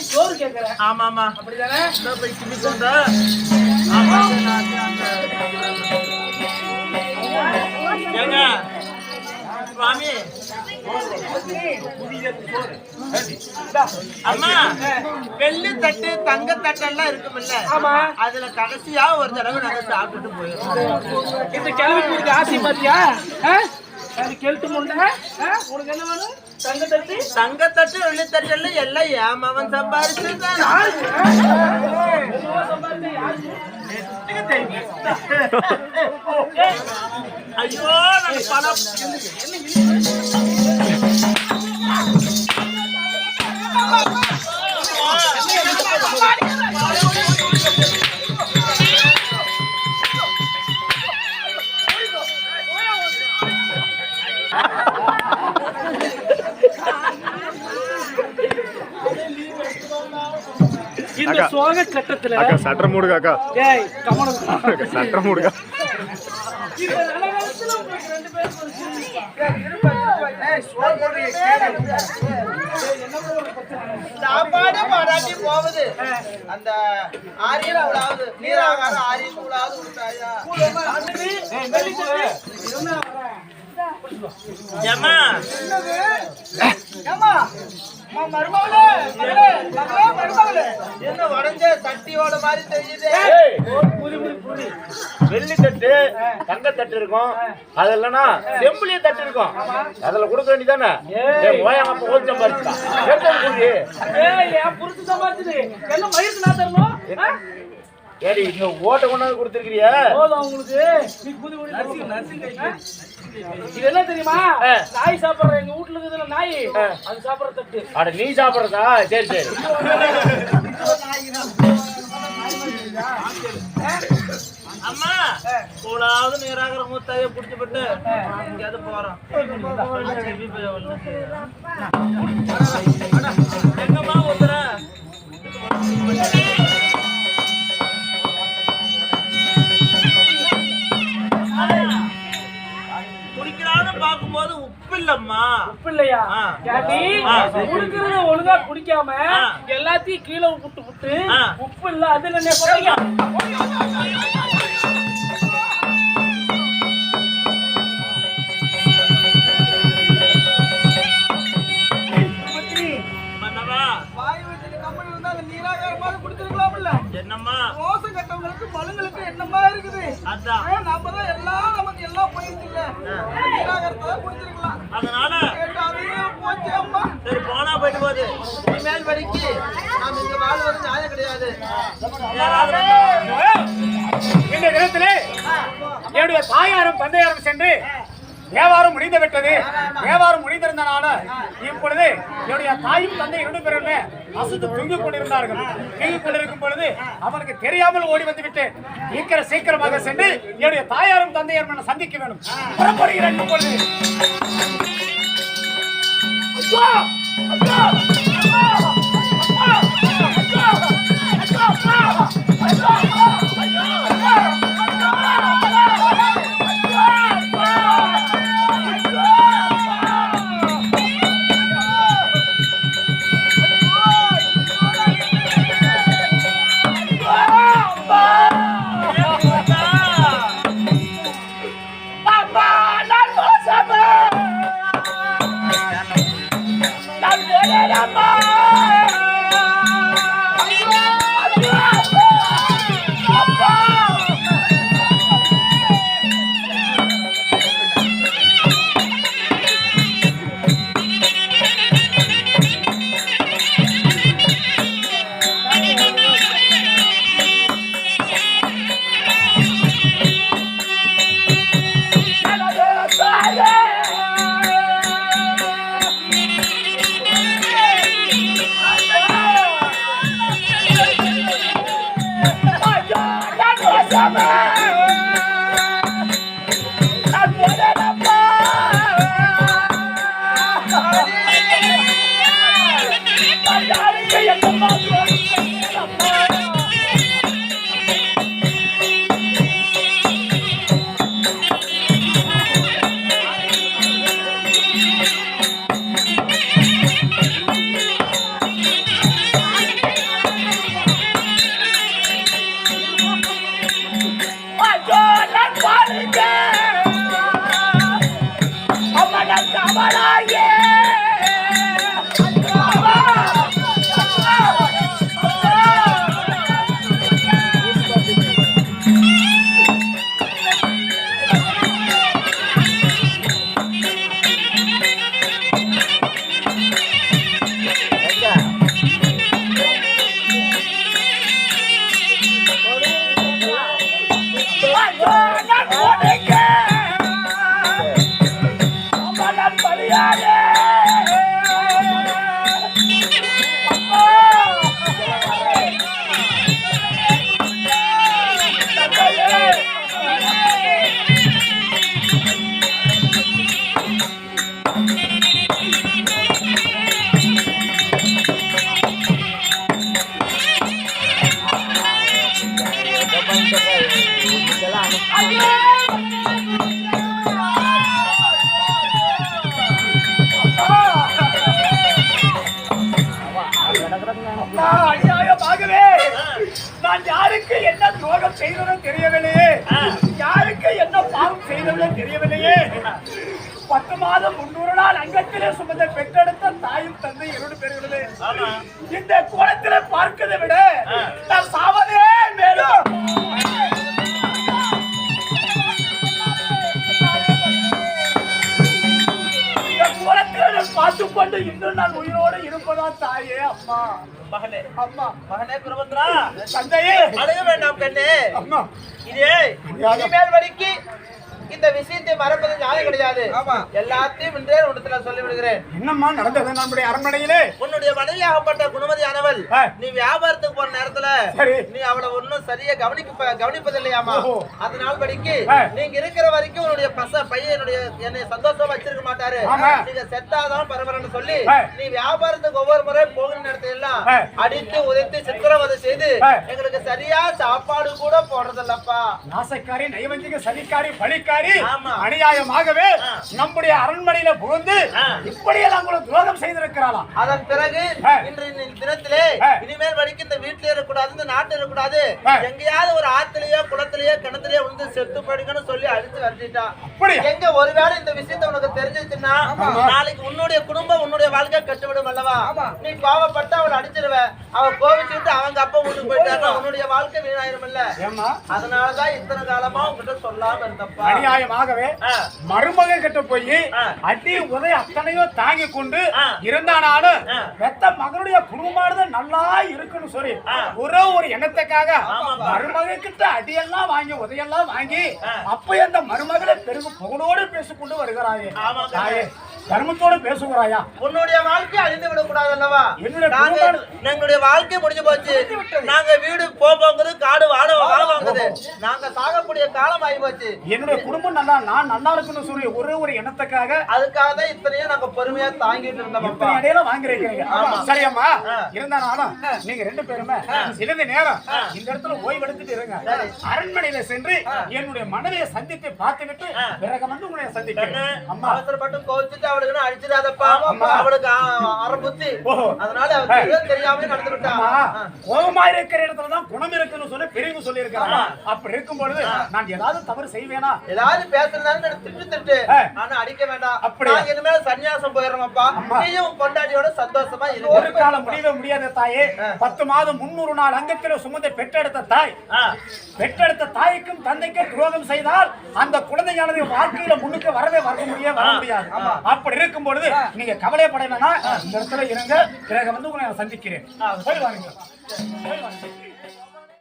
வாய் சோறு கேக்குற ஆமா ஆமா அப்படிதானே இந்த போய் கிண்டி கொண்டா ஆமா ஏங்க சுவாமி. அம்மா வெள்ளி தட்டு தங்க தட்டு எல்லாம் இருக்குமில்ல. ஆமா. அதுல கடைசியா ஒரு தடவை நாங்க சாப்பிட்டுட்டு போயிடுவோம் இந்த கிழமை கொடுக்க ஆசை பாத்தியா ஆ? அது கெழுத்து முண்டை? உனக்கு என்ன வேணும்? தங்க தட்டு தங்க தட்டு வெள்ளி தட்டு எல்லாம் எல்லாம் ஏமாவன் சம்பாரிச்சுதான் மெதுவா சம்பாதிச்சா யாருக்கு? ஐயோ நாங்க பணம். இந்த சோக கட்டத்துல அக்கா சட்டம் மூடுங்க அக்கா. டேய் கமலம் சட்டம் மூடுங்க. சாப்பாடு பாடாட்டி என்ன உடஞ்ச சட்டியோட மாதிரி தெரியுது. வெள்ளி தட்டு தங்க தட்டு இருக்கும். அது இல்லைன்னா செம்புலிய தட்டு இருக்கும். அதுல கொடுக்க வேண்டியதானே ஓச்சம் பறிச்சா ஏய், என் புருஷன் சம்பாதிச்சது. என்ன மயிருக்கு நான் தரணும்? ஏடி இங்க ஓட்ட கொண்டாந்து கொடுத்துருக்கிறியா? போதும் உங்களுக்கு. நீ? இது என்ன தெரியுமா. நாய் சாப்பிடுற எங்க வீட்டுல இருக்குதுல நாய். அது சாப்பிடுற தட்டு. அட நீ சாப்பிடுறதா? சரி சரி. அம்மா கூடாது நீராகிற மூத்தாய புடிச்சுப்பட்டு எங்கேயாவது போறோம். எங்கம்மா ஊத்துற? இல்லம்மா உப்பு இல்லையா. கேட்டி. குடுக்கறத ஒழுங்கா குடிக்காம. எல்லாத்தையும் கீழே விட்டு ஆ. உப்பு இல்ல அது என்ன சொல்றீங்க என்னம்மா? மோசம் கட்டவங்களுக்கு பழங்களுக்கு என்னமா இருக்குது? அதான். நம்ம தான் எல்லாம் நமக்கு எல்லாம் போயிடுச்சு இல்ல. நீராகாரத்தை குடிச்சிருக்கலாம். அதனால சரி போனா போயிட்டு போகுது. இனிமேல் வரைக்கு. நாம இங்க வாழ்வது நியாயம் கிடையாது. இந்த தினத்திலே என்னுடைய தாயாரும் தந்தையாரும் சென்று வியாபாரம் முடிந்து விட்டது. வியாபாரம் முடிந்திருந்தனால இப்பொழுது என்னுடைய தாயும் தந்தை இரண்டு பேருமே அசுத்து தூங்கிக் கொண்டிருந்தார்கள். தூங்கிக் கொண்டிருக்கும் பொழுது அவனுக்கு தெரியாமல் ஓடி வந்து விட்டு சீக்கிர சீக்கிரமாக சென்று என்னுடைய தாயாரும் தந்தையாரும் சந்திக்க வேண்டும். புறப்படுகிறேன் இப்பொழுது. Bye. 哎呀 அநியாயமாகவே. நான் யாருக்கு என்ன துரோகம் செய்தனோ தெரியவில்லையே. யாருக்கு என்ன பாவம் செய்தனோ தெரியவில்லையே. பத்து மாதம் முன்னூறு நாள் அங்கத்திலே சுமந்த பெற்றெடுத்த தாயும் தந்தை இரண்டு பேர்களே இந்த கோலத்திலே பார்க்கதை விட நான் சாவதே பார்த்துக் கொண்டு இன்னும் நான் உயிரோடு இருப்பதா தாயே அம்மா. மகனே. அம்மா. மகனே குருபத்ரா தந்தையே. அழுக வேண்டாம் கண்ணே. அம்மா. இதே இனிமேல் வரைக்கு இந்த விஷயத்தை மறப்பது நியாயம் கிடையாது எல்லாத்தையும் இன்றே உடத்துல சொல்லி விடுகிறேன் என்னம்மா நடந்தது நம்முடைய அரண்மனையிலே உன்னுடைய மனைவியாகப்பட்ட குணமதியானவள். நீ வியாபாரத்துக்கு போன நேரத்துல. நீ அவளை ஒன்னும் சரியா கவனிக்க கவனிப்பதில்லையாமா. அதனால் படிக்கு. நீங்க இருக்கிற வரைக்கும் உன்னுடைய பச பையன் என்னுடைய என்னை சந்தோஷமா வச்சிருக்க மாட்டாரு. நீங்க செத்தாதான் பரவாயில்லன்னு சொல்லி. நீ வியாபாரத்துக்கு ஒவ்வொரு முறை போகிற நேரத்துல எல்லாம். அடித்து உதைத்து சித்திரவதை செய்து. எங்களுக்கு சரியா சாப்பாடு கூட போடுறதில்லப்பா நாசக்காரி நைவஞ்சிக சதிக்காரி பலிக்காரி ஆமா. அநியாயமாகவே நம்முடைய அரண்மனையில புகுந்து இப்படியெல்லாம் கூட துரோகம் செய்திருக்கிறாளாம். அதன் பிறகு. இன்று தினத்திலே. இனிமேல் வரைக்கும் இந்த வீட்டுல இருக்கக்கூடாது இந்த நாட்டுல இருக்கக்கூடாது. எங்கேயாவது ஒரு ஆத்துலயோ குளத்திலயோ கிணத்துலயோ விழுந்து செத்து போயிடுங்கன்னு சொல்லி அடிச்சு வரட்டிட்டான் அப்படியா? எங்க ஒருவேளை இந்த விஷயத்தை உனக்கு தெரிஞ்சிச்சுன்னா நாளைக்கு உன்னுடைய குடும்பம் உன்னுடைய வாழ்க்கை கட்டுவிடும் அல்லவா? நீ கோவப்பட்டு அவளை அடிச்சிருவ. அவ கோவிச்சுட்டு அவங்க அப்பா வீட்டுக்கு போயிட்டாங்க உன்னுடைய வாழ்க்கை வீணாயிரும் இல்ல அதனாலதான் இத்தனை காலமா உங்ககிட்ட சொல்லாம இருந்தப்பா. அநியாயமாகவே ஆ. மருமகன் கிட்ட போய். அடி உதய அத்தனையோ தாங்கி கொண்டு. இருந்தானாலும் ஆ. பெத்த மகனுடைய குடும்பமானது நல்லா இருக்குன்னு சொல்லி ஒரே ஒரு எண்ணத்துக்காக மருமகன் கிட்ட அடியெல்லாம் வாங்கி உதையெல்லாம் வாங்கி அப்ப அந்த மருமகளை பெருகு புகழோடு பேசிக்கொண்டு வருகிறாயே தர்மத்தோடு பேசுகிறாயா? உன்னுடைய வாழ்க்கை அழிந்து விடக்கூடாது அல்லவா? எங்களுடைய வாழ்க்கை முடிஞ்சு போச்சு. நாங்க வீடு போகுது காடு வாட வாங்குது. நாங்க சாகக்கூடிய காலம் ஆகி போச்சு. என்னுடைய குடும்பம் நல்லா நான் நல்லா இருக்குன்னு சொல்லி ஒரே ஒரு எண்ணத்துக்காக அதுக்காக தான் இத்தனையும் நாங்க பொறுமையா தாங்கிட்டு இருந்தோம் இடையில வாங்கிருக்கீங்க சரியம்மா. இருந்தாலும் நீங்க ரெண்டு பேருமே சிறிது நேரம் இந்த இடத்துல ஓய்வு எடுத்துட்டு இருங்க. அரண்மனையில சென்று என்னுடைய மனைவியை சந்தித்து பார்த்துவிட்டு பிறகு வந்து உங்களை சந்திக்கிறேன். அம்மா. அவசரப்பட்டு கோவிச்சுட்டு அவளுக்கு அடிச்சிடாதப்பா. ஆமா. அவளுக்கு அ- அரை புத்தி ஓஹோ. அதனால அவளுக்கு எதுவும் தெரியாம நடந்து விட்டா அம்மா, ஆ. கோபமா இருக்கிற இடத்துல தான் குணம் இருக்குன்னு சொல்லி பெரியவங்க சொல்லி அப்படி இருக்கும் பொழுது நான் ஏதாவது தவறு செய்வேனா? ஏதாவது பேசுறதான்னு எனக்கு திட்டு திட்டு. ஆ. ஆனா அடிக்க வேண்டாம். அப்படியா? நாங்க இனிமேல் சன்னியாசம் போயிடுறோம்ப்பா அம்மா. நீயும் உன் பொண்டாட்டியோட சந்தோஷமா ஒரு இருக்கு காலம் முடியவே முடியாத தாயே பத்து மாதம் முன்னூறு நாள் அங்கத்தில சுமந்து பெற்றெடுத்த தாய். பெற்றெடுத்த தாய்க்கும் தந்தைக்கும் துரோகம் செய்தால் அந்த குழந்தையானது வாழ்க்கையில முன்னுக்கு வரவே வர முடியாது வர முடியாது. அப்படி இருக்கும் பொழுது நீங்க கவலைப்பட வேணாம். இந்த இடத்துல இருங்க. பிறகு வந்து உங்களை நான் சந்திக்கிறேன். போய் வாருங்க.